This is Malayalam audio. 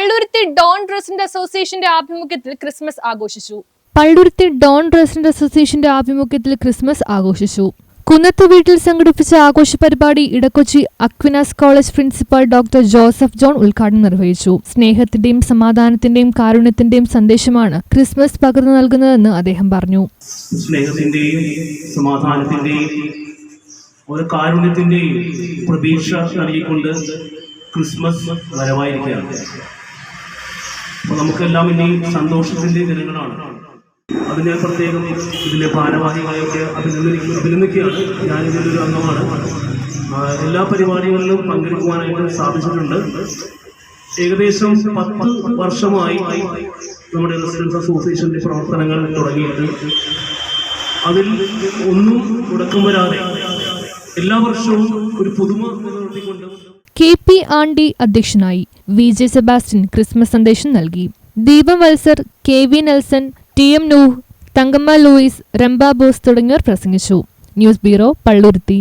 പള്ളുരുത്തി ഡോൺ റെസിഡന്റ് അസോസിയേഷന്റെ ആഭിമുഖ്യത്തിൽ ക്രിസ്മസ് ആഘോഷിച്ചു. പള്ളുരുത്തി ഡോൺ റെസിഡന്റ് അസോസിയേഷന്റെ ആഭിമുഖ്യത്തിൽ ക്രിസ്മസ് ആഘോഷിച്ചു. കുന്നത്ത് വീട്ടിൽ സംഘടിപ്പിച്ച ആഘോഷ പരിപാടി Edakochi Aquinas College principal doctor Joseph John ഉദ്ഘാടനം നിർവഹിച്ചു. സ്നേഹത്തിന്റെയും സമാധാനത്തിന്റെയും കാരുണ്യത്തിന്റെയും സന്ദേശമാണ് ക്രിസ്മസ് പകർന്നു നൽകുന്നതെന്ന് അദ്ദേഹം പറഞ്ഞു. സ്നേഹത്തിന്റെയും സമാധാനത്തിന്റെയും ഒരു കാരുണ്യത്തിന്റെയും പ്രതീക്ഷ നൽകിക്കൊണ്ട് ക്രിസ്മസ് വരവായിരിക്കുകയാണ്. അപ്പോൾ നമുക്കെല്ലാം ഇനി സന്തോഷത്തിന്റെ ദിനങ്ങളാണ്. അത് ഞാൻ പ്രത്യേകം ഇതിലെ ഭാരവാഹികളെയൊക്കെ അഭിനന്ദിക്കുക അഭിനന്ദിക്കുകയാണ്. ഞാനിതിലൊരു അംഗമാണ്. എല്ലാ പരിപാടികളിലും പങ്കെടുക്കുവാനായിട്ട് സാധിച്ചിട്ടുണ്ട്. ഏകദേശം പത്ത് വർഷമായി നമ്മുടെ റെസിഡൻസ് അസോസിയേഷന്റെ പ്രവർത്തനങ്ങൾ തുടങ്ങിയിട്ട്. അതിൽ ഒന്നും മുടക്കം വരാതെ എല്ലാ വർഷവും ഒരു പുതുമ നിലനിർത്തിക്കൊണ്ട് കെ പി ആണ്ടി അധ്യക്ഷനായി വി ജെ സെബാസ്റ്റ്യൻ ക്രിസ്മസ് സന്ദേശം നൽകി. ദീപം വത്സർ K V Nelson T M Nooh Thankamma Louis Rambha Bose തുടങ്ങിയവർ പ്രസംഗിച്ചു. News bureau Palluruthy.